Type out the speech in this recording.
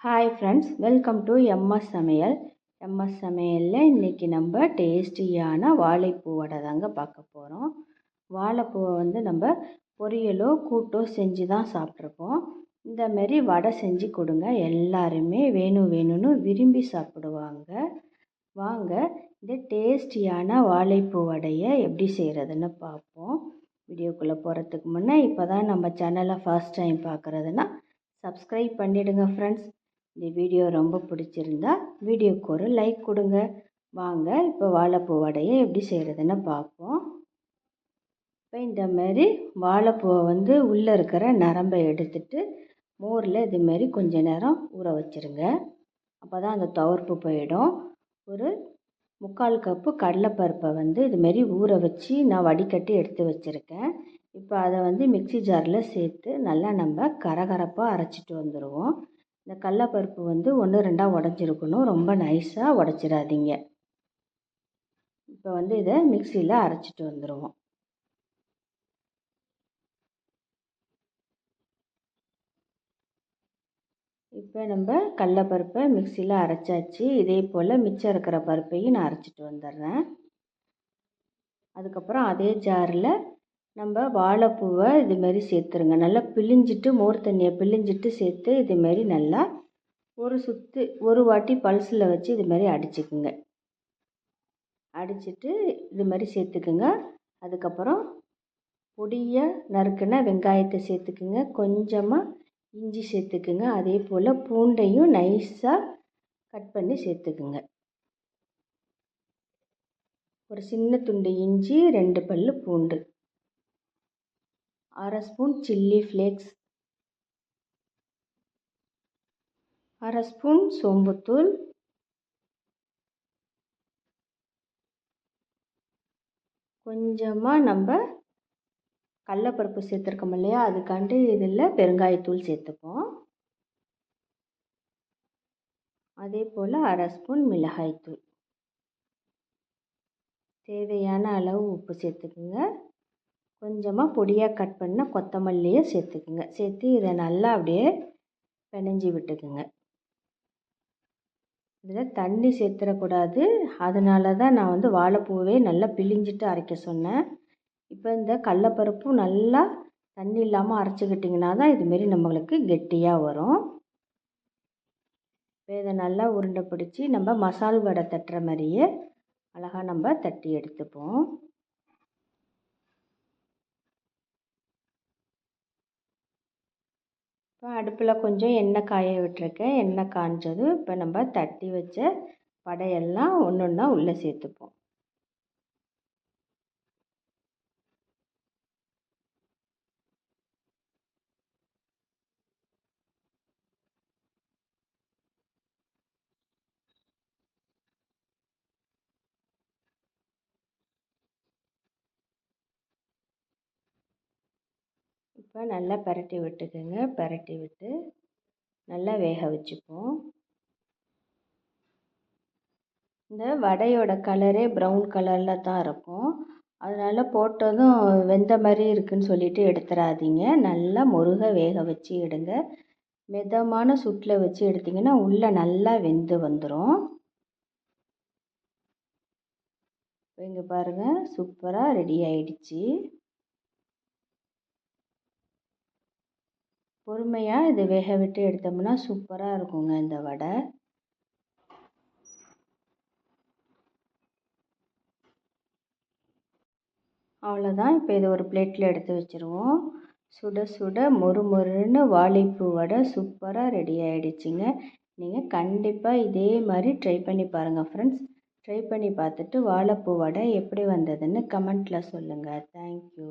Hi friends welcome to MS சமையல் MS சமையலில் இன்றைக்கி நம்ம டேஸ்டியான வாழைப்பூ வடை தாங்க பார்க்க போகிறோம் வாழைப்பூவை வந்து நம்ம பொரியலோ கூட்டோ செஞ்சு தான் சாப்பிட்ருப்போம் இந்தமாரி வடை செஞ்சு கொடுங்க. எல்லாருமே வேணும் வேணும்னு விரும்பி சாப்பிடுவாங்க. வாங்க இந்த டேஸ்டியான வாழைப்பூ வடையை எப்படி செய்கிறதுன்னு பார்ப்போம். வீடியோக்குள்ளே போகிறதுக்கு முன்னே இப்போ தான் நம்ம சேனலை ஃபர்ஸ்ட் டைம் பார்க்குறதுன்னா சப்ஸ்கிரைப் பண்ணிவிடுங்க ஃப்ரெண்ட்ஸ் இந்த வீடியோ ரொம்ப பிடிச்சிருந்தா வீடியோக்கு ஒரு லைக் கொடுங்க. வாங்க இப்போ வாழைப்பூ வடையை எப்படி செய்கிறதுன்னு பார்ப்போம். இப்போ இந்த மாதிரி வாழைப்பூவை வந்து உள்ளே இருக்கிற நரம்பை எடுத்துட்டு மோரில் இதுமாரி கொஞ்ச நேரம் ஊற வச்சுருங்க. அப்போ தான் அந்த துவர்ப்பு போயிடும். ஒரு முக்கால் கப்பு கடலைப்பருப்பை வந்து இதுமாரி ஊற வச்சு நான் வடிகட்டி எடுத்து வச்சுருக்கேன். இப்போ அதை வந்து மிக்சி ஜாரில் சேர்த்து நல்லா நம்ம கரகரப்பாக அரைச்சிட்டு வந்துடுவோம் இந்த கடலப்பருப்பு வந்து ஒன்று ரெண்டாக உடஞ்சிருக்கணும். ரொம்ப நைஸாக உடச்சிடாதீங்க. இப்போ வந்து இதை மிக்சியில் அரைச்சிட்டு வந்துடுவோம் இப்போ நம்ம கடலப்பருப்பை மிக்சியில் அரைச்சாச்சு. இதே போல் மிச்சம் இருக்கிற பருப்பையும் நான் அரைச்சிட்டு வந்துடுறேன். அதுக்கப்புறம் அதே ஜாரில் நம்ம வாழைப்பூவை இதுமாரி சேர்த்துருங்க. நல்லா பிழிஞ்சிட்டு மோர் தண்ணியை பிழிஞ்சிட்டு சேர்த்து இதுமாரி நல்லா ஒரு சுற்று ஒரு வாட்டி பல்ஸில் வச்சு இதுமாரி அடிச்சுக்குங்க. அடிச்சுட்டு இது மாதிரி சேர்த்துக்குங்க. அதுக்கப்புறம் பொடிய நறுக்குன வெங்காயத்தை சேர்த்துக்குங்க. கொஞ்சமாக இஞ்சி சேர்த்துக்குங்க. அதே போல் பூண்டையும் நைஸாக கட் பண்ணி சேர்த்துக்குங்க. ஒரு சின்ன துண்டு இஞ்சி ரெண்டு பல் பூண்டு. அரை ஸ்பூன் சில்லி ஃப்ளேக்ஸ் அரை ஸ்பூன் சோம்புத்தூள் கொஞ்சமாக நம்ம கடலப்பருப்பு சேர்த்துருக்கோம் இல்லையா? அதுக்காண்டு இதில் பெருங்காயத்தூள் சேர்த்துப்போம். அதே போல் அரை ஸ்பூன் மிளகாய்த்தூள். தேவையான அளவு உப்பு சேர்த்துக்குங்க. கொஞ்சமாக பொடியாக கட் பண்ண கொத்தமல்லியை சேர்த்துக்குங்க. சேர்த்து இதை நல்லா அப்படியே பிணைஞ்சி விட்டுக்குங்க. இதில் தண்ணி சேர்த்துடக்கூடாது அதனால தான் நான் வந்து வாழைப்பூவே நல்லா பிழிஞ்சிட்டு அரைக்க சொன்னேன். இப்போ இந்த கடலப்பருப்பும் நல்லா தண்ணி இல்லாமல் அரைச்சிக்கிட்டிங்கன்னா தான் இதுமாரி நம்மளுக்கு கெட்டியாக வரும். இப்போ இதை நல்லா உருண்டை பிடிச்சி நம்ம மசால் வடை தட்டுற மாதிரியே அழகாக நம்ம தட்டி எடுத்துப்போம். இப்போ அடுப்பில் கொஞ்சம் எண்ணெய் காய விட்டுருக்கேன். எண்ணெய் காஞ்சதும் இப்போ நம்ம தட்டி வச்ச வடையெல்லாம் ஒன்று ஒன்றா உள்ளே சேர்த்துப்போம். இப்போ நல்லா பிரட்டி விட்டுக்கோங்க. பிரட்டி விட்டு நல்லா வேக வச்சுப்போம். இந்த வடையோட கலரே ப்ரௌன் கலரில் தான் இருக்கும். அதனால் போட்டதும் வெந்த மாதிரி இருக்குதுன்னு சொல்லிட்டு எடுத்துடாதீங்க நல்லா முருக வேக வச்சு எடுங்க. மிதமான சுட்டில் வச்சு எடுத்திங்கன்னா உள்ளே நல்லா வெந்து வந்துடும் இங்கே பாருங்கள் சூப்பராக ரெடி ஆயிடுச்சு. பொறுமையாக இதை வேக விட்டு எடுத்தோம்னா சூப்பராக இருக்குங்க இந்த வடை. அவ்வளோதான் இப்போ இதை ஒரு பிளேட்டில் எடுத்து வச்சுருவோம். சுட சுட மொறு மொறுன்னு வாழைப்பூ வடை சூப்பராக ரெடி ஆகிடுச்சிங்க நீங்கள் கண்டிப்பாக இதே மாதிரி ட்ரை பண்ணி பாருங்கள் ஃப்ரெண்ட்ஸ் ட்ரை பண்ணி பார்த்துட்டு வாழைப்பூ வடை எப்படி வந்ததுன்னு கமெண்ட்டில் சொல்லுங்கள் தேங்க்யூ